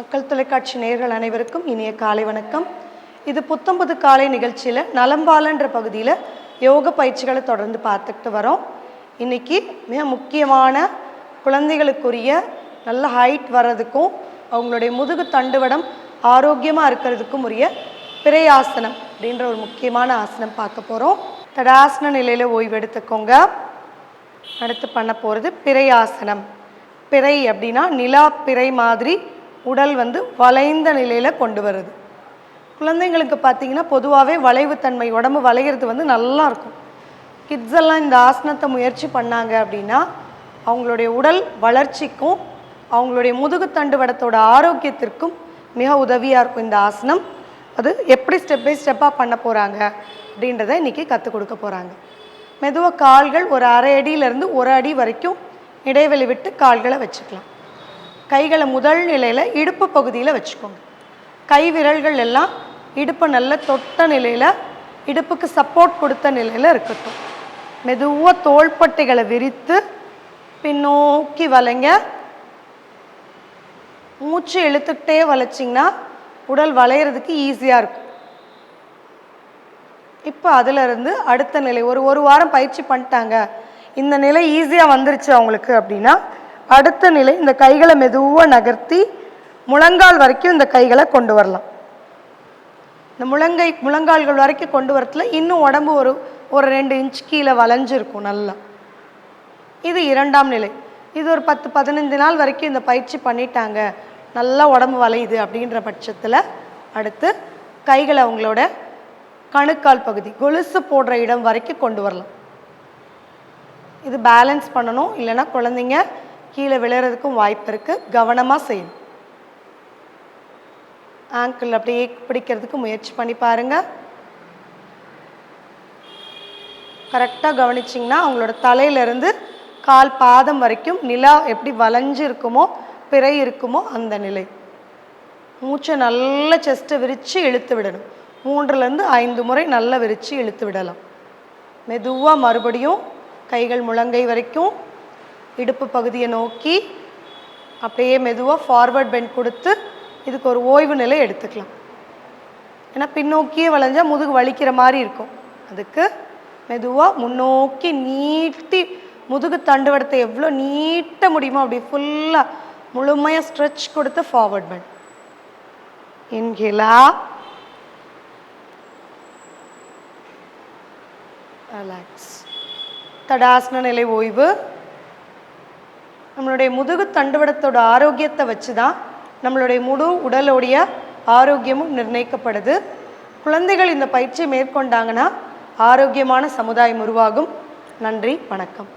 மக்கள் தொலைக்காட்சி நேர்கள் அனைவருக்கும் இனிய காலை வணக்கம். இது புத்தம்புது காலை நிகழ்ச்சியில் நலம்பாலன்ற பகுதியில் யோக பயிற்சிகளை தொடர்ந்து பார்த்துக்கிட்டு வரோம். இன்றைக்கி மிக முக்கியமான குழந்தைகளுக்குரிய நல்ல ஹைட் வர்றதுக்கும் அவங்களுடைய முதுகு தண்டுவடம் ஆரோக்கியமாக இருக்கிறதுக்கும் உரிய பிறையாசனம் அப்படின்ற ஒரு முக்கியமான ஆசனம் பார்க்க போகிறோம் தடாசன நிலையில் ஓய்வு எடுத்துக்கோங்க. அடுத்து பண்ண போகிறது பிறையாசனம் பிறை அப்படின்னா நிலா பிறை மாதிரி உடல் வந்து வளைந்த நிலையில் கொண்டு வருது. குழந்தைங்களுக்கு பார்த்தீங்கன்னா பொதுவாகவே வளைவுத்தன்மை உடம்பு வளையிறது வந்து நல்லாயிருக்கும் கிட்ஸ் எல்லாம் இந்த ஆசனத்தை முயற்சி பண்ணாங்க அப்படின்னா அவங்களுடைய உடல் வளர்ச்சிக்கும் அவங்களுடைய முதுகுத்தண்டு வடத்தோட ஆரோக்கியத்திற்கும் மிக உதவியாக இருக்கும் இந்த ஆசனம். அது எப்படி ஸ்டெப் பை ஸ்டெப்பாக பண்ண போகிறாங்க அப்படின்றத இன்றைக்கி கற்றுக் கொடுக்க போகிறாங்க மெதுவாக கால்கள் ஒரு அரை அடியிலேருந்து ஒரு அடி வரைக்கும் இடைவெளி விட்டு கால்களை வச்சுக்கலாம். கைகளை முதல் நிலையில் இடுப்பு பகுதியில் வச்சுக்கோங்க. கை விரல்கள் எல்லாம் இடுப்பை நல்ல தொட்ட நிலையில் இடுப்புக்கு சப்போர்ட் கொடுத்த நிலையில் இருக்கட்டும். மெதுவாக தோள்பட்டைகளை விரித்து பின்னோக்கி வளைங்க. மூச்சு இழுத்துக்கிட்டே வளைச்சிங்கன்னா உடல் வளையிறதுக்கு ஈஸியாக இருக்கும். இப்போ அதிலிருந்து அடுத்த நிலை ஒரு ஒரு வாரம் பயிற்சி பண்ணிட்டாங்க. இந்த நிலை ஈஸியாக வந்துருச்சு அவங்களுக்கு அப்படின்னா அடுத்த நிலை இந்த கைகளை மெதுவாக நகர்த்தி முழங்கால் வரைக்கும் இந்த கைகளை கொண்டு வரலாம். இந்த முழங்கை முழங்கால்கள் வரைக்கும் கொண்டு வரத்துல இன்னும் உடம்பு ஒரு ஒரு ரெண்டு இன்ச் கீழே வளைஞ்சிருக்கும் நல்லா. இது இரண்டாம் நிலை. இது ஒரு பத்து பதினைந்து நாள் வரைக்கும் இந்த பயிற்சி பண்ணிட்டாங்க. நல்லா உடம்பு வளையுது அப்படின்ற பட்சத்தில் அடுத்து கைகளை அவங்களோட கணுக்கால் பகுதி கொலுசு போடுற இடம் வரைக்கும் கொண்டு வரலாம். இது பேலன்ஸ் பண்ணணும். இல்லைன்னா குழந்தைங்க கீழே விழுறதுக்கும் வாய்ப்பு இருக்குது கவனமாக செய்யணும். ஆங்கிள் அப்படியே பிடிக்கிறதுக்கு முயற்சி பண்ணி பாருங்கள் கரெக்டாக கவனிச்சிங்கன்னா அவங்களோட தலையிலேருந்து கால் பாதம் வரைக்கும் நிலா எப்படி வளைஞ்சு இருக்குமோ பிறை இருக்குமோ அந்த நிலை. மூச்சை நல்ல செஸ்ட்டை விரித்து இழுத்து விடணும். மூன்றுலேருந்து ஐந்து முறை நல்லா விரித்து இழுத்து விடலாம். மெதுவாக மறுபடியும் கைகள் முழங்கை வரைக்கும் இடுப்பு பகுதியை நோக்கி அப்படியே மெதுவாக ஃபார்வர்ட் பெண்ட் கொடுத்து இதுக்கு ஒரு ஓய்வு நிலை எடுத்துக்கலாம். ஏன்னா பின்னோக்கியே வளைஞ்சால் முதுகு வலிக்கிற மாதிரி இருக்கும். அதுக்கு மெதுவாக முன்னோக்கி நீட்டி முதுகு தண்டுவடத்தை எவ்வளோ நீட்ட முடியுமோ அப்படி ஃபுல்லாக முழுமையாக ஸ்ட்ரெச் கொடுத்து forward bend inhale relax tadasana நிலை ஓய்வு. நம்மளுடைய முதுகு தண்டுவடத்தோட ஆரோக்கியத்தை வச்சு தான் நம்மளுடைய முழு உடலுடைய ஆரோக்கியமும் நிர்ணயிக்கப்படுது. குழந்தைகள் இந்த பயிற்சியை மேற்கொண்டாங்கன்னா ஆரோக்கியமான சமுதாயம் உருவாகும். நன்றி வணக்கம்.